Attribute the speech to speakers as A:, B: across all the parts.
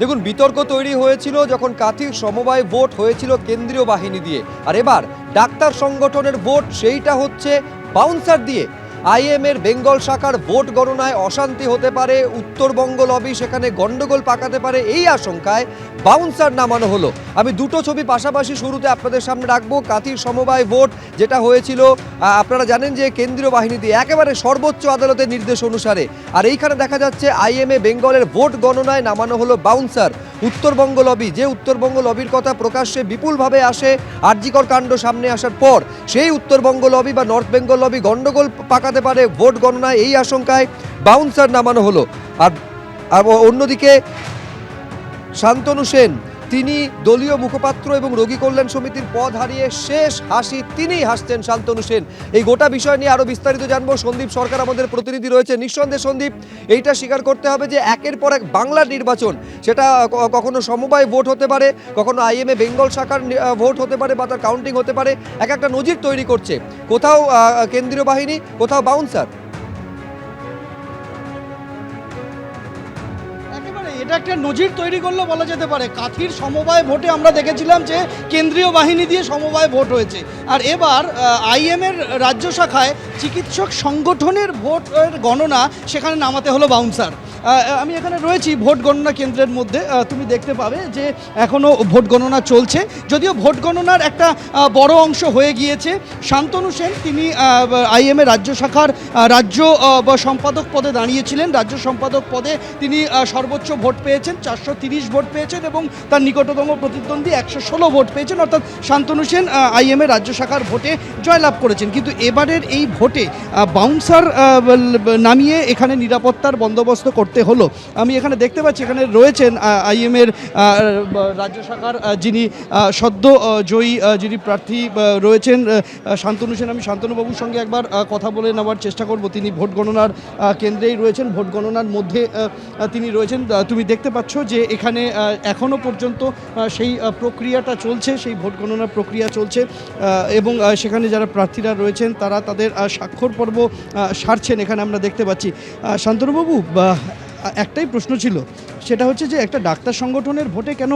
A: দেখুন, বিতর্ক তৈরি হয়েছিল যখন কাথির সমবায় ভোট হয়েছিল কেন্দ্রীয় বাহিনী দিয়ে। আর এবার ডাক্তার সংগঠনের ভোট, সেইটা হচ্ছে বাউন্সার দিয়ে। আইএম এর বেঙ্গল শাখার ভোট গণনায় অশান্তি হতে পারে, উত্তরবঙ্গ লবি সেখানে গন্ডগোল পাকাতে পারে, এই আশঙ্কায় বাউন্সার নামানো হলো। আমি দুটো ছবি পাশাপাশি শুরুতে আপনাদের সামনে রাখব, কাথির সমবায় ভোট যেটা হয়েছিল আপনারা জানেন যে কেন্দ্রীয় বাহিনী দিয়ে একেবারে সর্বোচ্চ আদালতের নির্দেশ অনুসারে। আর এইখানে দেখা যাচ্ছে আইএমএ বেঙ্গলের ভোট গণনায় নামানো হলো বাউন্সার উত্তরবঙ্গ লবি, যে উত্তরবঙ্গ লবির কথা প্রকাশ্যে বিপুলভাবে আসে, আরজিকর কাণ্ড সামনে আসার পর সেই উত্তরবঙ্গ লবি বা নর্থ বেঙ্গল লবি গণ্ডগোল পাকাতে পারে, ভোট গণনায় এই আশঙ্কায় বাউন্সার নামানো হলো। আর আর অন্যদিকে শান্তনু সেন তিনি দলীয় মুখপাত্র এবং রোগী কল্যাণ সমিতির পদ হারিয়ে শেষ হাসি তিনিই হাসছেন শান্তনু সেন। এই গোটা বিষয় নিয়ে আরও বিস্তারিত জানব। সন্দীপ সরকার আমাদের প্রতিনিধি রয়েছে। নিঃসন্দেহে সন্দীপ, এইটা স্বীকার করতে হবে যে একের পর এক বাংলার নির্বাচন, সেটা কখনো সমবায় ভোট হতে পারে, কখনো আইএমএ বেঙ্গল শাখার ভোট হতে পারে বা তার কাউন্টিং হতে পারে। এক একটা নজির তৈরি করছে। কোথাও কেন্দ্রীয় বাহিনী, কোথাও বাউন্সার
B: এটা একটা নজির তৈরি করলে বলা যেতে পারে। কাথির সমবায় ভোটে আমরা দেখেছিলাম যে কেন্দ্রীয় বাহিনী দিয়ে সমবায় ভোট হয়েছে। আর এবার আইএম এর রাজ্য শাখায় চিকিৎসক সংগঠনের ভোটের গণনা সেখানে নামাতে হলো বাউন্সার। আমি এখানে রয়েছি ভোট গণনা কেন্দ্রের মধ্যে। তুমি দেখতে পাবে যে এখনও ভোট গণনা চলছে। যদিও ভোট গণনার একটা বড় অংশ হয়ে গিয়েছে। শান্তনু সেন, তিনি আইএমএ রাজ্য শাখার রাজ্য সম্পাদক পদে দাঁড়িয়েছিলেন। রাজ্য সম্পাদক পদে তিনি সর্বোচ্চ ভোট পেয়েছেন, চারশো ভোট পেয়েছেন এবং তার নিকটতম প্রতিদ্বন্দ্বী একশো ষোলো ভোট পেয়েছেন। অর্থাৎ শান্তনু সেন আইএম এর রাজ্য শাখার ভোটে জয়লাভ করেছেন। কিন্তু এবারের এই ভোটে বাউন্সার নামিয়ে এখানে নিরাপত্তার বন্দোবস্ত করতে হলো। আমি এখানে দেখতে পাচ্ছি এখানে রয়েছেন আইএম এর রাজ্য শাখার যিনি সদ্য জয়ী যিনি প্রার্থী রয়েছেন শান্তনু সেন। আমি শান্তনুবাবুর সঙ্গে একবার কথা বলে নেওয়ার চেষ্টা করব। তিনি ভোট গণনার কেন্দ্রেই রয়েছেন। ভোট গণনার মধ্যে তিনি রয়েছেন। তুমি দেখতে পাচ্ছ যে এখানে আহ, এখনও পর্যন্ত সেই প্রক্রিয়াটা চলছে সেই ভোট গণনার প্রক্রিয়া চলছে এবং সেখানে যারা প্রার্থীরা রয়েছেন তারা তাদের স্বাক্ষর পর্ব সারছেন। এখানে আমরা দেখতে পাচ্ছি শান্তনুবাবু একটাই প্রশ্ন ছিল, সেটা হচ্ছে যে একটা ডাক্তার সংগঠনের ভোটে কেন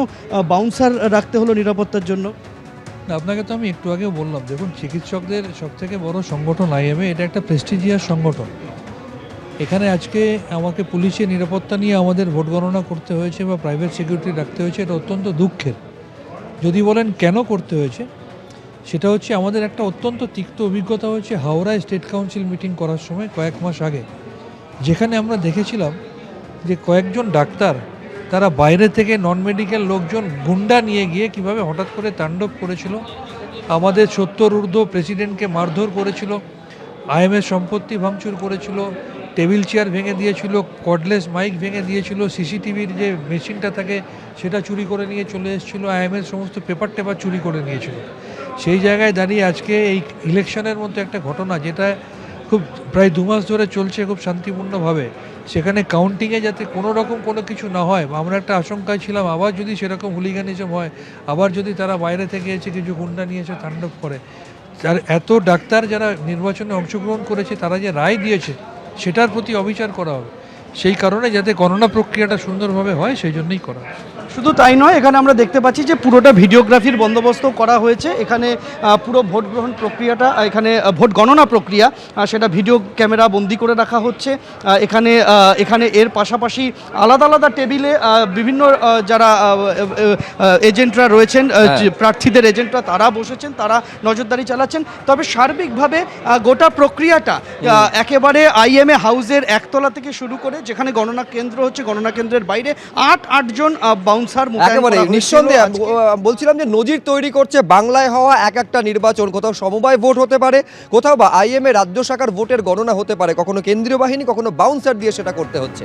B: বাউন্সার রাখতে হলো নিরাপত্তার জন্য?
C: আপনাকে তো আমি একটু আগেও বললাম, দেখুন চিকিৎসকদের সব থেকে বড় সংগঠন আইএমএ, এটা একটা প্রেস্টিজিয়াস সংগঠন। এখানে আজকে আমাকে পুলিশের নিরাপত্তা নিয়ে আমাদের ভোট গণনা করতে হয়েছে বা প্রাইভেট সিকিউরিটি রাখতে হয়েছে, এটা অত্যন্ত দুঃখের। যদি বলেন কেন করতে হয়েছে, সেটা হচ্ছে আমাদের একটা অত্যন্ত তিক্ত অভিজ্ঞতা হয়েছে হাওড়ায় স্টেট কাউন্সিল মিটিং করার সময় কয়েক মাস আগে, যেখানে আমরা দেখেছিলাম যে কয়েকজন ডাক্তার, তারা বাইরে থেকে নন মেডিকেল লোকজন গুন্ডা নিয়ে গিয়ে কীভাবে হঠাৎ করে তাণ্ডব করেছিল, আমাদের সত্তর ঊর্ধ্ব প্রেসিডেন্টকে মারধর করেছিল আইএমএস সম্পত্তি ভাঙচুর করেছিল, টেবিল চেয়ার ভেঙে দিয়েছিল কর্ডলেস মাইক ভেঙে দিয়েছিল, সিসিটিভির যে মেশিনটা থাকে সেটা চুরি করে নিয়ে চলে এসেছিল আইএমএস সমস্ত পেপার টেপার চুরি করে নিয়েছিল। সেই জায়গায় দাঁড়িয়ে আজকে এই ইলেকশনের মধ্যে একটা ঘটনা, যেটা খুব প্রায় দু মাস ধরে চলছে খুব শান্তিপূর্ণভাবে। সেখানে কাউন্টিংয়ে যাতে কোনো রকম কোনো কিছু না হয়, বা আমরা একটা আশঙ্কায় ছিলাম, আবার যদি সেরকম হুলিগানিজম হয়, আবার যদি তারা বাইরে থেকে এসে কিছু গুন্ডা নিয়ে এসে তাণ্ডব করে। তার এত ডাক্তার যারা নির্বাচনে অংশগ্রহণ করেছে, তারা যে রায় দিয়েছে, সেটার প্রতি অবিচার করা হবে। সেই কারণে যাতে গণনা প্রক্রিয়াটা সুন্দরভাবে হয় সেই জন্যই করা
B: শুধু তাই নয় এখানে আমরা দেখতে পাচ্ছি যে পুরোটা ভিডিওগ্রাফির বন্দোবস্ত করা হয়েছে। এখানে পুরো ভোট গ্রহণ প্রক্রিয়াটা এখানে ভোট গণনা প্রক্রিয়া সেটা ভিডিও ক্যামেরা বন্দি করে রাখা হচ্ছে। এখানে এখানে এর পাশাপাশি আলাদা আলাদা টেবিলে বিভিন্ন যারা এজেন্টরা রয়েছেন
A: হ্যাঁ।
B: প্রার্থীদের এজেন্টরা তারা বসেছেন তারা নজরদারি চালাচ্ছেন। তবে সার্বিকভাবে গোটা প্রক্রিয়াটা একেবারে আইএমএ হাউসের একতলা থেকে শুরু করে যেখানে গণনা কেন্দ্র হচ্ছে গণনা কেন্দ্রের বাইরে আট আটজন বাউন্সার
A: একেবারে নিঃসন্দেহে বলছিলাম যে নজির তৈরি করছে বাংলায় হওয়া এক একটা নির্বাচন। কোথাও সমবায় ভোট হতে পারে কোথাও বা আইএমএ রাজ্য শাখার ভোটের গণনা হতে পারে। কখনো কেন্দ্রীয় বাহিনী কখনো বাউন্সার দিয়ে সেটা করতে হচ্ছে।